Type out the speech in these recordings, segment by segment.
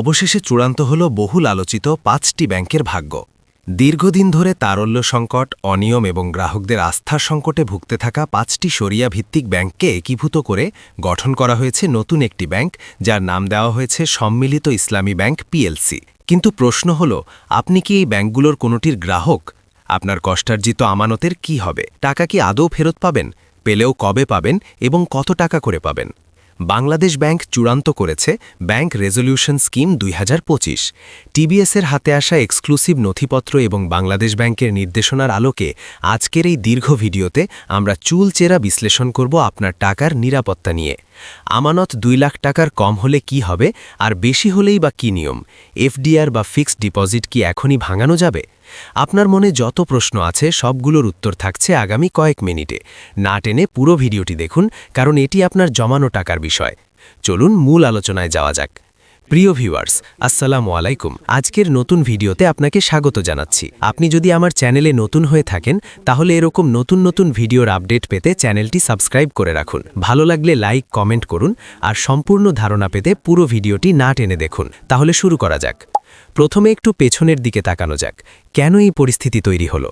অবশেষে চূড়ান্ত হল বহুল আলোচিত পাঁচটি ব্যাংকের ভাগ্য। দীর্ঘদিন ধরে তারল্য সংকট, অনিয়ম এবং গ্রাহকদের আস্থার সংকটে ভুগতে থাকা পাঁচটি সরিয়া ভিত্তিক ব্যাংককে একীভূত করে গঠন করা হয়েছে নতুন একটি ব্যাংক, যার নাম দেওয়া হয়েছে সম্মিলিত ইসলামী ব্যাংক পিএলসি। কিন্তু প্রশ্ন হল, আপনি কি এই ব্যাংকগুলোর কোনোটির গ্রাহক? আপনার কষ্টার্জিত আমানতের কি হবে? টাকা কি আদৌ ফেরত পাবেন? পেলেও কবে পাবেন? এবং কত টাকা করে পাবেন? বাংলাদেশ ব্যাংক চূড়ান্ত করেছে ব্যাংক রেজলিউশন স্কিম দুই টিবিএসের হাতে আসা এক্সক্লুসিভ নথিপত্র এবং বাংলাদেশ ব্যাংকের নির্দেশনার আলোকে আজকের এই দীর্ঘ ভিডিওতে আমরা চুলচেরা বিশ্লেষণ করব আপনার টাকার নিরাপত্তা নিয়ে। আমানত দুই লাখ টাকার কম হলে কি হবে? আর বেশি হলেই বা কী নিয়ম? এফডিআর বা ফিক্সড ডিপোজিট কি এখনই ভাঙানো যাবে? আপনার মনে যত প্রশ্ন আছে, সবগুলোর উত্তর থাকছে আগামী কয়েক মিনিটে। না টেনে পুরো ভিডিওটি দেখুন, কারণ এটি আপনার জমানো টাকার বিষয়। চলুন মূল আলোচনায় যাওয়া যাক। প্রিয় ভিউয়ার্স, আসসালামু আলাইকুম। আজকের নতুন ভিডিওতে আপনাকে স্বাগত জানাচ্ছি। আপনি যদি আমার চ্যানেলে নতুন হয়ে থাকেন, তাহলে এরকম নতুন নতুন ভিডিওর আপডেট পেতে চ্যানেলটি সাবস্ক্রাইব করে রাখুন। ভালো লাগলে লাইক, কমেন্ট করুন, আর সম্পূর্ণ ধারণা পেতে পুরো ভিডিওটি না টেনে দেখুন। তাহলে শুরু করা যাক। প্রথমে একটু পেছনের দিকে তাকানো যাক। কেন এই পরিস্থিতি তৈরি হলো?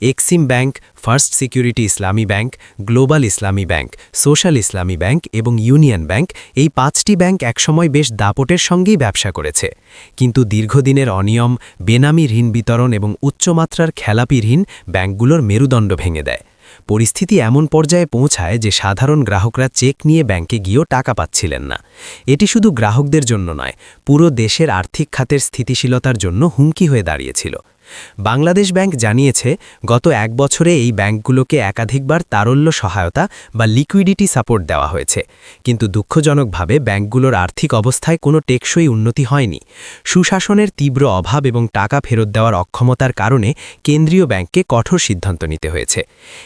Exim bank, first security Islami bank, global Islami bank, social Islami bank এবং ইউনিয়ন ব্যাংক এই পাঁচটি ব্যাংক একসময় বেশ দাপটের সঙ্গেই ব্যবসা করেছে। কিন্তু দীর্ঘদিনের অনিয়ম, বেনামি ঋণ বিতরণ এবং উচ্চমাত্রার খেলাপি ঋণ ব্যাংকগুলোর মেরুদণ্ড ভেঙে দেয়। পরিস্থিতি এমন পর্যায়ে পৌঁছায় যে সাধারণ গ্রাহকরা চেক নিয়ে ব্যাংকে গিয়েও টাকা পাচ্ছিলেন না। এটি শুধু গ্রাহকদের জন্য নয়, পুরো দেশের আর্থিক খাতের স্থিতিশীলতার জন্য হুমকি হয়ে দাঁড়িয়েছিল। বাংলাদেশ ব্যাংক জানিয়েছে, গত এক বছরে এই ব্যাংকগুলোকে একাধিকবার তারল্য সহায়তা বা লিকুইডিটি সাপোর্ট দেওয়া হয়েছে। কিন্তু দুঃখজনকভাবে ব্যাংকগুলোর আর্থিক অবস্থায় কোনো টেকসই উন্নতি হয়নি। সুশাসনের তীব্র অভাব এবং টাকা ফেরত দেওয়ার অক্ষমতার কারণে কেন্দ্রীয় ব্যাংককে কঠোর সিদ্ধান্ত নিতে হয়েছে।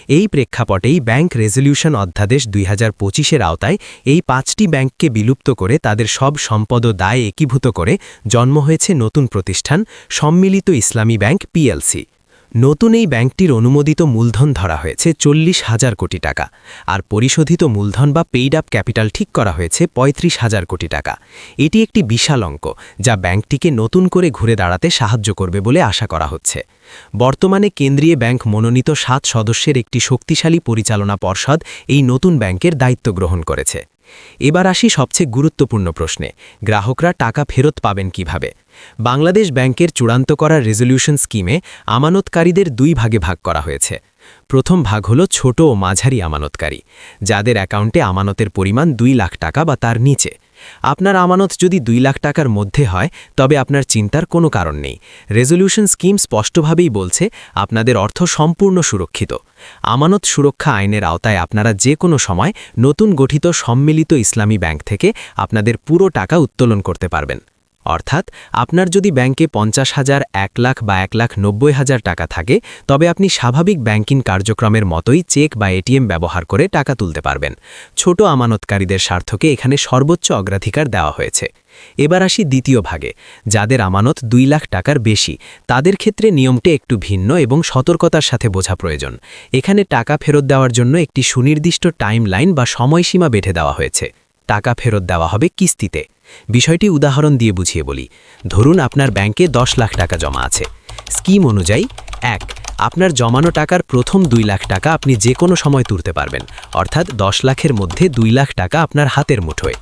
এই প্রেক্ষাপটেই ব্যাংক রেজলিউশন অধ্যাদেশ দুই হাজার পঁচিশের আওতায় এই পাঁচটি ব্যাংককে বিলুপ্ত করে তাদের সব সম্পদ ও দায় একীভূত করে জন্ম হয়েছে নতুন প্রতিষ্ঠান, সম্মিলিত ইসলামী ব্যাংক পিএলসি। নতুন এই ব্যাংকটির অনুমোদিত মূলধন ধরা হয়েছে চল্লিশ হাজার কোটি টাকা আর পরিশোধিত মূলধন বা পেইড আপ ক্যাপিটাল ঠিক করা হয়েছে ৩৫ হাজার কোটি টাকা। এটি একটি বিশাল অঙ্ক যা ব্যাংকটিকে নতুন করে ঘুরে দাঁড়াতে সাহায্য করবে বলে আশা করা হচ্ছে। বর্তমানে কেন্দ্রীয় ব্যাংক মনোনীত সাত সদস্যের একটি শক্তিশালী পরিচালনা পর্ষদ এই নতুন ব্যাংকের দায়িত্ব গ্রহণ করেছে। এবার আসি সবচেয়ে গুরুত্বপূর্ণ প্রশ্নে। গ্রাহকরা টাকা ফেরত পাবেন কীভাবে? বাংলাদেশ ব্যাংকের চূড়ান্ত করা রেজলিউশন স্কিমে আমানতকারীদের দুই ভাগে ভাগ করা হয়েছে। প্রথম ভাগ হল ছোট ও মাঝারি আমানতকারী, যাদের অ্যাকাউন্টে আমানতের পরিমাণ দুই লাখ টাকা বা তার নিচে। আপনার আমানত যদি দুই লাখ টাকার মধ্যে হয়, তবে আপনার চিন্তার কোনো কারণ নেই। রেজলিউশন স্কিম স্পষ্টভাবেই বলছে, আপনাদের অর্থ সম্পূর্ণ সুরক্ষিত। আমানত সুরক্ষা আইনের আওতায় আপনারা যে কোনো সময় নতুন গঠিত সম্মিলিত ইসলামী ব্যাংক থেকে আপনাদের পুরো টাকা উত্তোলন করতে পারবেন। অর্থাৎ আপনার যদি ব্যাংকে পঞ্চাশ হাজার, এক লাখ বা এক লাখ নব্বই হাজার টাকা থাকে, তবে আপনি স্বাভাবিক ব্যাংকিং কার্যক্রমের মতোই চেক বা এটিএম ব্যবহার করে টাকা তুলতে পারবেন। ছোট আমানতকারীদের স্বার্থকে এখানে সর্বোচ্চ অগ্রাধিকার দেওয়া হয়েছে। এবার আসি দ্বিতীয় ভাগে। যাদের আমানত দুই লাখ টাকার বেশি, তাদের ক্ষেত্রে নিয়মটি একটু ভিন্ন এবং সতর্কতার সাথে বোঝা প্রয়োজন। এখানে টাকা ফেরত দেওয়ার জন্য একটি সুনির্দিষ্ট টাইম লাইন বা সময়সীমা বেঁধে দেওয়া হয়েছে। টাকা ফেরত দেওয়া হবে কিস্তিতে। বিষয়টি উদাহরণ দিয়ে বুঝিয়ে বলি। ধরুন আপনার ব্যাংকে দশ লাখ টাকা জমা আছে। স্কিম অনুযায়ী, এক, আপনার জমানো টাকার প্রথম দুই লাখ টাকা আপনি যে কোনো সময় তুলতে পারবেন, অর্থাৎ দশ লাখের মধ্যে দুই লাখ টাকা আপনার হাতের মুঠোয়।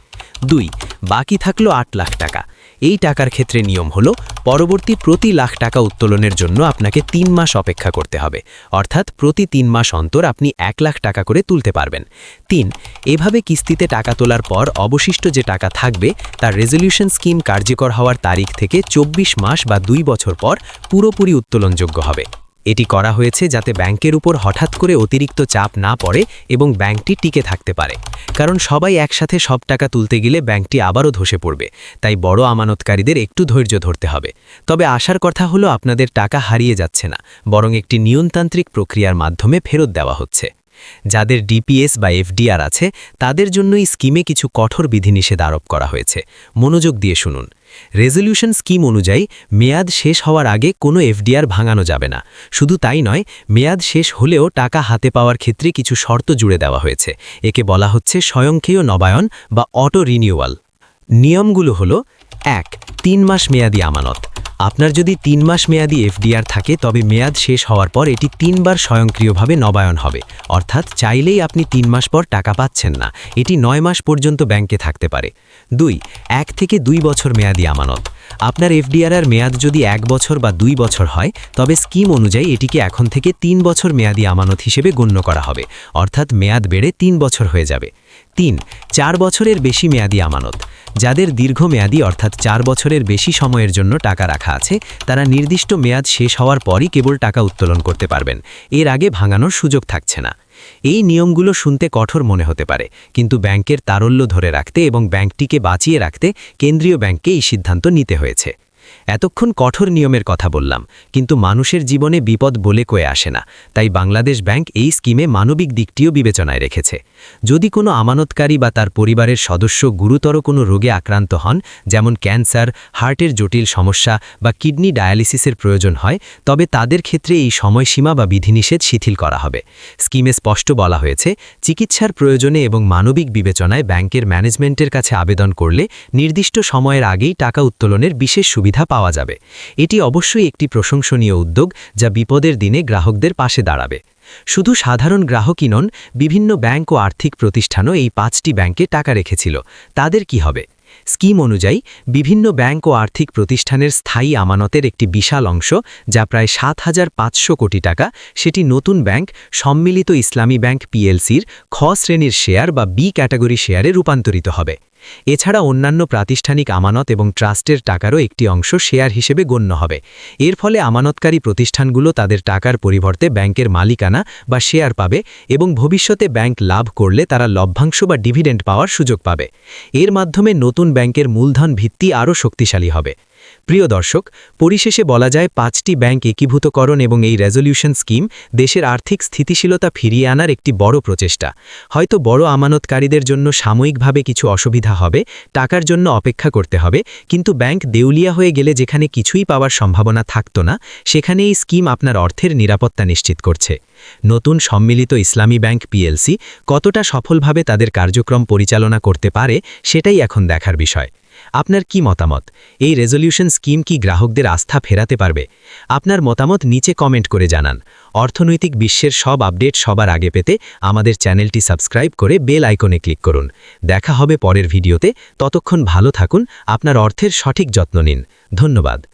দুই, বাকি থাকল আট লাখ টাকা। এই টাকার ক্ষেত্রে নিয়ম হল, পরবর্তী প্রতি লাখ টাকা উত্তোলনের জন্য আপনাকে তিন মাস অপেক্ষা করতে হবে। অর্থাৎ প্রতি তিন মাস অন্তর আপনি এক লাখ টাকা করে তুলতে পারবেন। তিন, এভাবে কিস্তিতে টাকা তোলার পর অবশিষ্ট যে টাকা থাকবে, তার রেজলিউশন স্কিম কার্যকর হওয়ার তারিখ থেকে ২৪ মাস বা দুই বছর পর পুরোপুরি উত্তোলনযোগ্য হবে। এটি করা হয়েছে যাতে ব্যাংকের উপর হঠাৎ করে অতিরিক্ত চাপ না পড়ে এবং ব্যাংকটি টিকে থাকতে পারে। কারণ সবাই একসাথে সব টাকা তুলতে গেলে ব্যাংকটি আবারও ধসে পড়বে, তাই বড় আমানতকারীদের একটু ধৈর্য ধরতে হবে। তবে আসার কথা হলো আপনাদের টাকা হারিয়ে যাচ্ছে না, বরং একটি নিয়মতান্ত্রিক প্রক্রিয়ার মাধ্যমে ফেরত দেওয়া হচ্ছে। যাদের ডিপিএস বা এফডিআর আছে, তাদের জন্যই স্কিমে কিছু কঠোর বিধিনিষেধ আরোপ করা হয়েছে। মনোযোগ দিয়ে শুনুন। রেজলিউশন স্কিম অনুযায়ী মেয়াদ শেষ হওয়ার আগে কোনো এফডিআর ভাঙানো যাবে না। শুধু তাই নয়, মেয়াদ শেষ হলেও টাকা হাতে পাওয়ার ক্ষেত্রে কিছু শর্ত জুড়ে দেওয়া হয়েছে। একে বলা হচ্ছে স্বয়ংক্রিয় নবায়ন বা অটো রিনিউয়াল নিয়মগুলো হল, এক, তিন মাস মেয়াদি আমানত। আপনার যদি তিন মাস মেয়াদি এফডিআর থাকে, তবে মেয়াদ শেষ হওয়ার পর এটি তিনবার স্বয়ংক্রিয়ভাবে নবায়ন হবে। অর্থাৎ চাইলেই আপনি তিন মাস পর টাকা পাচ্ছেন না। এটি নয় মাস পর্যন্ত ব্যাংকে থাকতে পারে। দুই, এক থেকে দুই বছর মেয়াদি আমানত। আপনার এফডিআর মেয়াদ যদি এক বছর বা দুই বছর হয়, তবে স্কিম অনুযায়ী এটিকে এখন থেকে তিন বছর মেয়াদি আমানত হিসেবে গণ্য করা হবে। অর্থাৎ মেয়াদ বেড়ে তিন বছর হয়ে যাবে। তিন, চার বছরের বেশি মেয়াদি আমানত। যাদের দীর্ঘমেয়াদী অর্থাৎ চার বছরের বেশি সময়ের জন্য টাকা রাখা আছে, তারা নির্দিষ্ট মেয়াদ শেষ হওয়ার পরই কেবল টাকা উত্তোলন করতে পারবেন। এর আগে ভাঙানোর সুযোগ থাকছে না। এই নিয়মগুলো শুনতে কঠোর মনে হতে পারে, কিন্তু ব্যাংকের তারল্য ধরে রাখতে এবং ব্যাংকটিকে বাঁচিয়ে রাখতে কেন্দ্রীয় ব্যাংককে এই সিদ্ধান্ত নিতে হয়েছে। এতক্ষণ কঠোর নিয়মের কথা বললাম, কিন্তু মানুষের জীবনে বিপদ বলে কয়ে আসে না, তাই বাংলাদেশ ব্যাংক এই স্কিমে মানবিক দিকটিও বিবেচনায় রেখেছে। যদি কোনো আমানতকারী বা তার পরিবারের সদস্য গুরুতর কোনো রোগে আক্রান্ত হন, যেমন ক্যান্সার, হার্টের জটিল সমস্যা বা কিডনি ডায়ালিসিসের প্রয়োজন হয়, তবে তাদের ক্ষেত্রে এই সময়সীমা বা বিধিনিষেধ শিথিল করা হবে। স্কিমে স্পষ্ট বলা হয়েছে, চিকিৎসার প্রয়োজনে এবং মানবিক বিবেচনায় ব্যাংকের ম্যানেজমেন্টের কাছে আবেদন করলে নির্দিষ্ট সময়ের আগেই টাকা উত্তোলনের বিশেষ সুবিধা পাওয়া যাবে। এটি অবশ্যই একটি প্রশংসনীয় উদ্যোগ যা বিপদের দিনে গ্রাহকদের পাশে দাঁড়াবে। শুধু সাধারণ গ্রাহকই নন, বিভিন্ন ব্যাংক ও আর্থিক প্রতিষ্ঠানও এই পাঁচটি ব্যাংকে টাকা রেখেছিল। তাদের কি হবে? স্কিম অনুযায়ী, বিভিন্ন ব্যাংক ও আর্থিক প্রতিষ্ঠানের স্থায়ী আমানতের একটি বিশাল অংশ, যা প্রায় সাত হাজার পাঁচশো কোটি টাকা, সেটি নতুন ব্যাংক, সম্মিলিত ইসলামী ব্যাংক পিএলসির খ শ্রেণির শেয়ার বা বি ক্যাটাগরি শেয়ারে রূপান্তরিত হবে। এছাড়া অন্যান্য প্রাতিষ্ঠানিক আমানত এবং ট্রাস্টের টাকারও একটি অংশ শেয়ার হিসেবে গণ্য হবে। এর ফলে আমানতকারী প্রতিষ্ঠানগুলো তাদের টাকার পরিবর্তে ব্যাংকের মালিকানা বা শেয়ার পাবে এবং ভবিষ্যতে ব্যাংক লাভ করলে তারা লভ্যাংশ বা ডিভিডেন্ড পাওয়ার সুযোগ পাবে। এর মাধ্যমে নতুন ব্যাংকের মূলধন ভিত্তি আরও শক্তিশালী হবে। প্রিয় দর্শক, পরিশেষে বলা যায় পাঁচটি ব্যাংক একীভূতকরণ এবং এই রেজলিউশন স্কিম দেশের আর্থিক স্থিতিশীলতা ফিরিয়ে আনার একটি বড় প্রচেষ্টা। হয়তো বড় আমানতকারীদের জন্য সাময়িকভাবে কিছু অসুবিধা হবে, টাকার জন্য অপেক্ষা করতে হবে, কিন্তু ব্যাংক দেউলিয়া হয়ে গেলে যেখানে কিছুই পাওয়ার সম্ভাবনা থাকত না, সেখানে এই স্কিম আপনার অর্থের নিরাপত্তা নিশ্চিত করছে। নতুন সম্মিলিত ইসলামী ব্যাংক পিএলসি কতটা সফলভাবে তাদের কার্যক্রম পরিচালনা করতে পারে, সেটাই এখন দেখার বিষয়। আপনার কি মতামত? এই রেজলিউশন স্কিম কি গ্রাহকদের আস্থা ফেরাতে পারবে? আপনার মতামত নিচে কমেন্ট করে জানান। অর্থনৈতিক বিশ্বের সব আপডেট সবার আগে পেতে আমাদের চ্যানেলটি সাবস্ক্রাইব করে বেল আইকনে ক্লিক করুন। দেখা হবে পরের ভিডিওতে। ততক্ষণ ভালো থাকুন। আপনার অর্থের সঠিক যত্ন নিন। ধন্যবাদ।